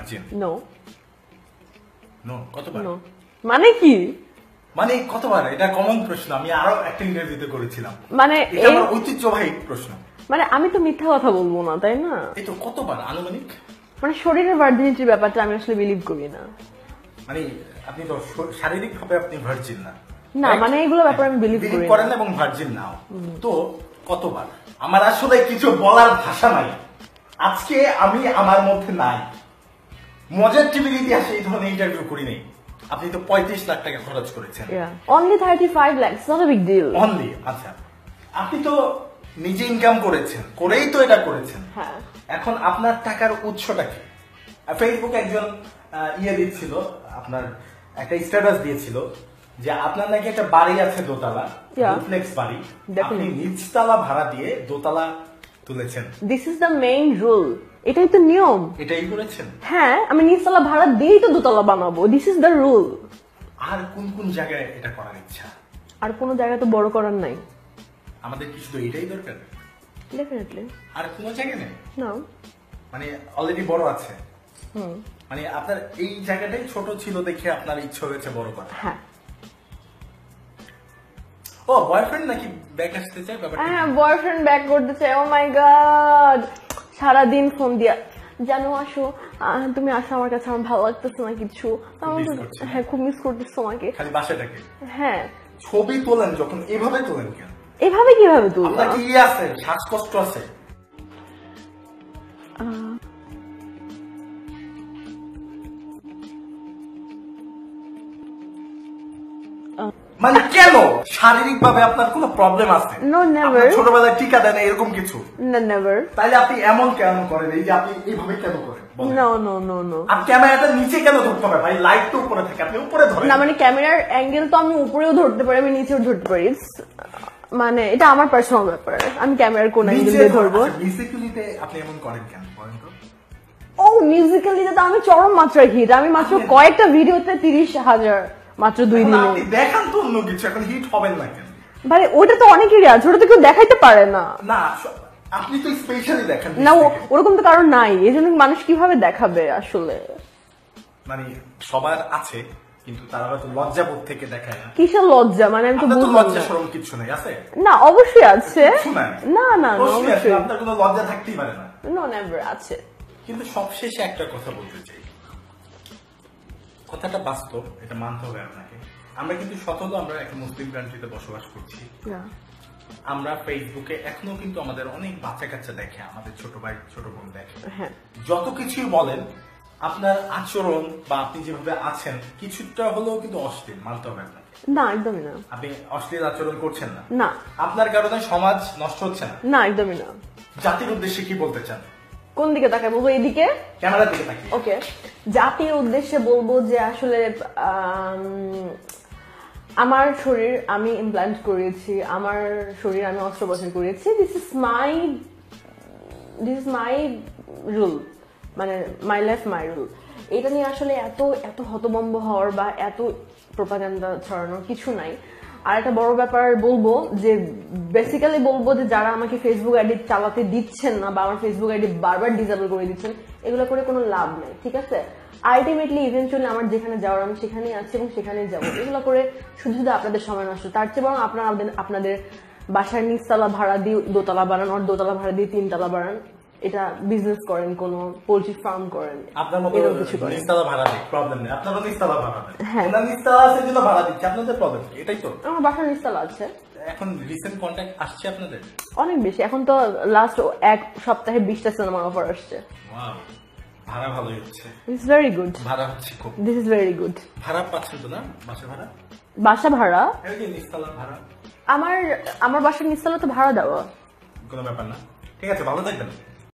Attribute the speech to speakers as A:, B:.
A: Virgin
B: no
A: no কতবার?
B: No মানে কি?
A: মানে কতবার? এটা কমন প্রশ্ন আমি আরও একটা ইন্টারভিউতে করেছিলাম।
B: মানে
A: এটা আমার ঐতিহ্যবাহী প্রশ্ন।
B: মানে আমি তো মিথ্যা কথা বলব না তাই না?
A: এই তো কতবার? আনুমানিক?
B: মানে শরীরের ভার্জিনিটির ব্যাপারটা আমি আসলে বিলিভ করি না।
A: মানে আপনি তো শারীরিক ভাবে আপনি ভার্জিন না।
B: না, মানে এগুলো ব্যাপারে আমি Believe করি না।
A: করেন এবং ভার্জিন নাও। তো কতবার? আমার আসলে কিছু বলার ভাষা নাই। আজকে আমি আমার মধ্যে নাই। মজার টিভির ইতিহাসে এই ধরনের ইন্টারভিউ করি নাই। আপনি তো পঁয়ত্রিশ লাখ টাকা খরচ করেছেন।
B: Only thirty five lakhs not big deal
A: only আচ্ছা। আপনি তো নিজে ইনকাম করেছেন করেই তো এটা করেছেন।
B: হ্যাঁ।
A: এখন আপনার টাকার উৎসটা কি? ফেসবুক একজন ইয়ে দিচ্ছিল আপনার একটা স্ট্যাটাস দিয়েছিল যে আপনার নাকি একটা বাড়ি আছে দোতলা. ডুপ্লেক্স বাড়ি। আপনি. নিচতলা ভাড়া দিয়ে দোতলা তুলেছেন।
B: This is the main rule এটাই তো নিয়ম।
A: এটাই করেছেন?
B: হ্যাঁ আমি নিচতলা ভাড়া দিয়েই তো দোতলা বানাবো। দিস ইজ দ্য রুল
A: আর কোন কোন জায়গায় এটা করার ইচ্ছা?
B: আর কোনো জায়গা তো বড় করার নাই।
A: আমাদের কি শুধু এটাই দরকার।
B: ডেফিনেটলি
A: আর কোনো জায়গা নেই?
B: না
A: মানে অলরেডি বড় আছে।
B: হুম।
A: মানে আপনার এই জায়গাটাই ছোট ছিল দেখে আপনার ইচ্ছা হয়েছে বড় করা।
B: হ্যাঁ।
A: ও বয়ফ্রেন্ড নাকি ব্যাক আসতে চায় ব্যাপারটা?
B: হ্যাঁ বয়ফ্রেন্ড ব্যাক করতে চাই ও মাই গড সারাদিন ফোন দিয়া জানো আসো তুমি আসো আমার কাছে আমার ভালো লাগতেছে না কিছু। হ্যাঁ খুব মিস করতেছ তোমাকে।
A: খালি বাসাটাকে?
B: হ্যাঁ।
A: ছবি তোলেন যখন এভাবে তোলেন কেন?
B: এভাবে কীভাবে তুলবা?
A: আপনার কি আছে? শ্বাসকষ্ট আছে? মানে কেন? শারীরিক ভাবে আপনার কোনো প্রবলেম আছে?
B: Never.
A: আপনার ছোটবেলায় টিকা দেন এরকম কিছু?
B: না নেভার
A: তাইলে আপনি এমন কেন করেন? এই যে আপনি এইভাবে কেন করেন?
B: নো নো নো নো
A: আর ক্যামেরাটা নিচে কেন ধরতে ভাই লাইট তো উপরে থাকে আপনি উপরে ধরেন।
B: না মানে ক্যামেরার অ্যাঙ্গেল তো আমি উপরেও ধরতে পারি আমি নিচেও ধরতে পারি। মানে এটা আমার পার্সোনাল ব্যাপার। আমি ক্যামেরার কোন অ্যাঙ্গেল দিয়ে ধরবো।
A: মিউজিক্যালিতে আপনি এমন করেন কেন? বলেন তো।
B: ও মিউজিক্যালি তো আমি চরম মাত্রায় হিট আমি মাত্র কয়েকটা ভিডিওতে তিরিশ হাজার মাত্র দুই দিনে।
A: দেখান তো অন্য কিছু এখন হিট হবেন না কেন?
B: ভাই ওটা তো অনেকেরই আছে ওটা তো কেউ দেখাইতে পারে না।
A: না আপনি তো স্পেশালি দেখেন
B: না ওরকম তো কারণ নাই এই জন্য মানুষ কীভাবে দেখাবে আসলে?
A: মানে সবার আছে কিন্তু তারা হয়তো লজ্জাবোধ থেকে দেখায় না।
B: কিসের লজ্জা? মানে আমি তো বুঝলাম
A: লজ্জা কিছু নাই আছে?
B: না অবশ্যই আছে। না না না, অবশ্যই।
A: আপনার কোনো লজ্জা থাকতেই পারে না।
B: নো নেভার আছে।
A: কিন্তু সবশেষে একটা কথা বলতে চাই। কথাটা বাস্তব এটা মানতে হবে আপনাকে। আমরা কিন্তু শতত আমরা একটা মুসলিম কান্ট্রিতে বসবাস করছি। আমরা ফেসবুকে এখনও কিন্তু আমাদের অনেক বাচ্চা কাচ্চা দেখে আমাদের ছোট ভাই ছোট বোন দেখে।
B: হ্যাঁ।
A: যত কিছুই বলেন আপনার আচরণ বা আপনি যেভাবে আছেন কিছুটা হলেও কিন্তু অশ্লীল মানতে হবে আপনাকে।
B: না একদমই না।
A: আপনি অশ্লীল আচরণ করছেন না।
B: না।
A: আপনার কারণে সমাজ নষ্ট হচ্ছে না।
B: না একদমই না।
A: জাতির উদ্দেশ্যে কি বলতে চান?
B: কোন দিকে তাকাই বলব এদিকে?
A: ক্যামেরার দিকে তাকিয়ে।
B: ওকে। জাতির উদ্দেশ্যে বলব যে আসলে আমার শরীর আমি ইমপ্লান্ট করিয়েছি আমার শরীর আমি অস্ত্রোপচার করিয়েছি this is my this is my rule মানে মাই লাইফ মাই রুল এটা নিয়ে আসলে এত এত হতবম্ব হওয়ার বা এত প্রোপাগান্ডা ছড়ানোর কিছু নাই। আর একটা বড় ব্যাপার বলব যে বেসিক্যালি বলব যে যারা আমাকে ফেসবুক আইডি চালাতে দিচ্ছেন না বা আমার ফেসবুক আইডি বারবার ডিসেবল করে দিচ্ছেন, এগুলো করে কোনো লাভ নেই, ঠিক আছে? আলটিমেটলি ইভেন্চুয়ালি আমার যেখানে যাওয়ার আমি সেখানেই আছি এবং সেখানেই যাব। এগুলো করে শুধু শুধু আপনাদের সময় নষ্ট। তার চেয়ে বরং আপনারা আপনাদের বাসার নিচতলা ভাড়া দিয়ে দোতলা বাড়ান আর দোতলা ভাড়া দিয়ে তিনতলা বাড়ান এটা বিজনেস করেন কোনো পোলট্রি ফার্ম করেন
A: আপনার মতো
B: কিছু করেন।
A: নিস্তালা ভাড়া নেই প্রবলেম নেই। আপনারও নিস্তালা ভাড়া নেই।
B: হ্যাঁ।
A: নিস্তালা আছে জন্য ভাড়া দিচ্ছে আপনাদের প্রবলেম এটাই তো।
B: আমার বাসার নিচতলা আছে।
A: এখন রিসেন্ট কন্ট্যাক্ট আসছে আপনাদের?
B: অনেক বেশি। এখন তো লাস্ট এক সপ্তাহে বিশটা সিনেমার অফার আসছে।
A: ভাড়া ভালোই হচ্ছে।
B: ইটস ভেরি গুড
A: ভাড়া হচ্ছে খুব।
B: দিস ইজ ভেরি গুড
A: ভাড়া পাচ্ছেন তো না? বাসা ভাড়া?
B: বাসা ভাড়া?
A: নিস্তালা ভাড়া।
B: আমার আমার বাসার নিচতলা তো ভাড়া দেওয়া।
A: কোনো ব্যাপার না। ঠিক আছে ভালো থাকবেন।